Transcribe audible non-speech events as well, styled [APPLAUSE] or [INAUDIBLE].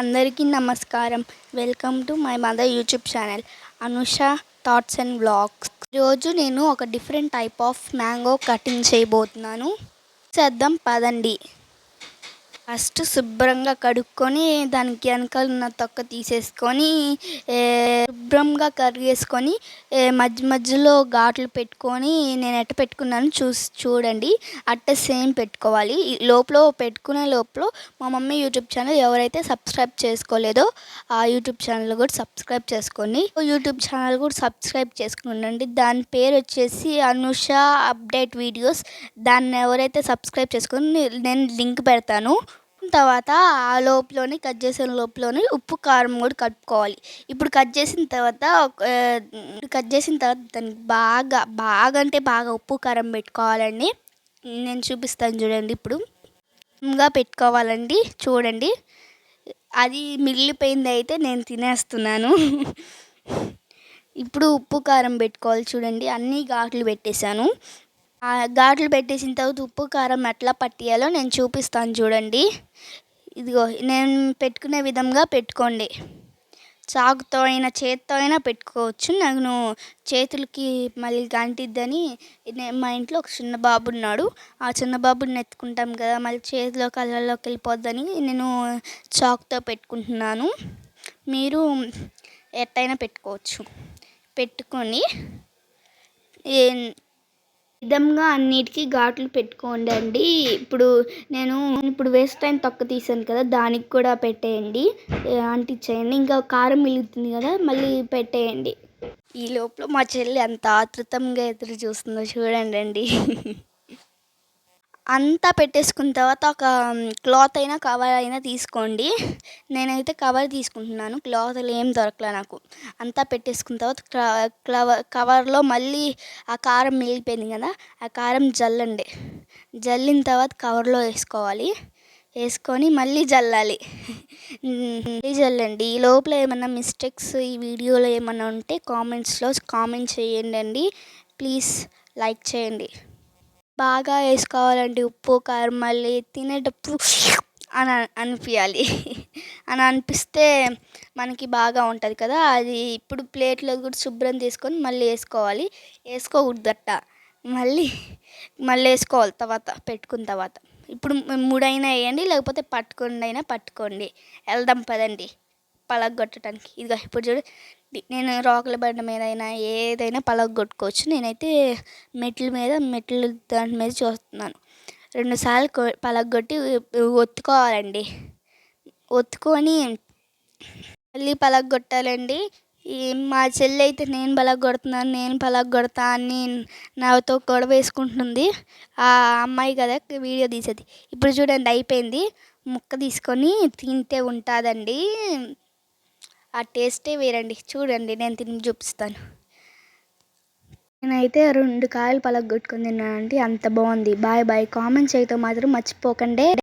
అందరికీ నమస్కారం. Welcome to my mother YouTube channel Anusha thoughts and vlogs. ఈరోజు నేను ఒక different type of mango cutting చేయబోతున్నాను. చేద్దాం పదండి. ఫస్ట్ శుభ్రంగా కడుక్కొని దానికి వెనకాల ఉన్న తొక్క తీసేసుకొని శుభ్రంగా కడిగేసుకొని మధ్య మధ్యలో ఘాట్లు పెట్టుకొని నేను ఎట్ట పెట్టుకున్నాను చూసి చూడండి. అట్ట సేమ్ పెట్టుకోవాలి. లోపల పెట్టుకునే లోపల మా మమ్మీ యూట్యూబ్ ఛానల్ ఎవరైతే సబ్స్క్రైబ్ చేసుకోలేదో ఆ యూట్యూబ్ ఛానల్ కూడా సబ్స్క్రైబ్ చేసుకోండి. యూట్యూబ్ ఛానల్ కూడా సబ్స్క్రైబ్ చేసుకోండి దాని పేరు వచ్చేసి అనుష అప్డేట్ వీడియోస్. దాన్ని ఎవరైతే సబ్స్క్రైబ్ చేసుకొని నేను లింక్ పెడతాను. తర్వాత ఆ లోపలోనే కట్ చేసిన లోపలోనే ఉప్పు కారం కూడా కలుపుకోవాలి. ఇప్పుడు కట్ చేసిన తర్వాత కట్ చేసిన తర్వాత దానికి బాగా బాగా అంటే బాగా ఉప్పు కారం పెట్టుకోవాలండి. నేను చూపిస్తాను చూడండి ఇప్పుడు. ఇంకా పెట్టుకోవాలండి. చూడండి. అది మిగిలిపోయింది అయితే నేను తినేస్తున్నాను. [LAUGHS] ఇప్పుడు ఉప్పు కారం పెట్టుకోవాలి చూడండి. అన్ని ఘాట్లు పెట్టేశాను. ఘాట్లు పెట్టేసిన తర్వాత ఉప్పు కారం ఎట్లా పట్టియాలో నేను చూపిస్తాను చూడండి. ఇదిగో నేను పెట్టుకునే విధంగా పెట్టుకోండి. చాకుతో అయినా చేత్తో అయినా పెట్టుకోవచ్చు. నేను చేతులకి మళ్ళీ గంటిద్దని మా ఇంట్లో ఒక చిన్న బాబు ఉన్నాడు. ఆ చిన్న బాబుని ఎత్తుకుంటాం కదా మళ్ళీ చేతిలో కళ్ళల్లోకి వెళ్ళిపోద్దని నేను చాకుతో పెట్టుకుంటున్నాను. మీరు ఎట్టయినా పెట్టుకోవచ్చు. పెట్టుకొని విధంగా అన్నిటికీ ఘాట్లు పెట్టుకోండి అండి ఇప్పుడు నేను ఇప్పుడు వేస్ట్ టైం తొక్క తీసాను కదా దానికి కూడా పెట్టేయండి. అంటించేయండి ఇంకా కారం మిగులుతుంది కదా మళ్ళీ పెట్టేయండి. ఈ లోపల మా చెల్లి ఎంత ఆతృతంగా ఎదురు చూస్తుందో చూడండి అండి అంతా పెట్టేసుకున్న తర్వాత ఒక క్లాత్ అయినా కవర్ అయినా తీసుకోండి. నేనైతే కవర్ తీసుకుంటున్నాను. క్లాత్లు ఏం దొరకలే నాకు. అంతా పెట్టేసుకున్న తర్వాత క్ల- క్లవర్ కవర్లో మళ్ళీ ఆ కారం మిగిలిపోయింది కదా ఆ కారం జల్లండి. జల్లిన తర్వాత కవర్లో వేసుకోవాలి. వేసుకొని మళ్ళీ జల్లాలి. మళ్ళీ జల్లండి. ఈ లోపల ఏమన్నా మిస్టేక్స్ ఈ వీడియోలో ఏమన్నా ఉంటే కామెంట్స్లో కామెంట్ చేయండి అండి ప్లీజ్ లైక్ చేయండి. బాగా వేసుకోవాలండి ఉప్పు కారం మళ్ళీ తినేటప్పుడు అని అనిపించాలి [LAUGHS] అని అనిపిస్తే మనకి బాగా ఉంటుంది కదా. అది ఇప్పుడు ప్లేట్లో కూడా శుభ్రం చేసుకొని మళ్ళీ వేసుకోవాలి. వేసుకోకూడదట. మళ్ళీ మళ్ళీ వేసుకోవాలి తర్వాత పెట్టుకున్న తర్వాత. ఇప్పుడు మూడైనా వేయండి లేకపోతే పట్టుకోండి అయినా పట్టుకోండి. వెళ్దాం పదండి. పలగొట్టడానికి. ఇదిగో ఇప్పుడు చూడు. నేను రాకుల బండ మీద అయినా ఏదైనా పలగొట్టుకోవచ్చు. నేనైతే మెట్ల మీద మెట్ల దాని మీద చూస్తున్నాను. రెండుసార్లు కొ పలగొట్టి ఒత్తుకోవాలండి. ఒత్తుకొని మళ్ళీ పలగొట్టాలండి. ఈ మా చెల్లి అయితే నేను పలగొడుతున్నాను నేను పలగొడతా అని నాతో గొడవ వేసుకుంటుంది. ఆ అమ్మాయి కదా వీడియో తీసేది. ఇప్పుడు చూడండి అయిపోయింది. ముక్క తీసుకొని తింటే ఉంటుందండి. ఆ టేస్టే వేరండి. చూడండి నేను తిని చూపిస్తాను. నేనైతే రెండు కాయలు పలగొట్టుకుని తిన్నానండి. అంత బాగుంది. Bye bye. కామెంట్ అయితే మాత్రం మర్చిపోకండి.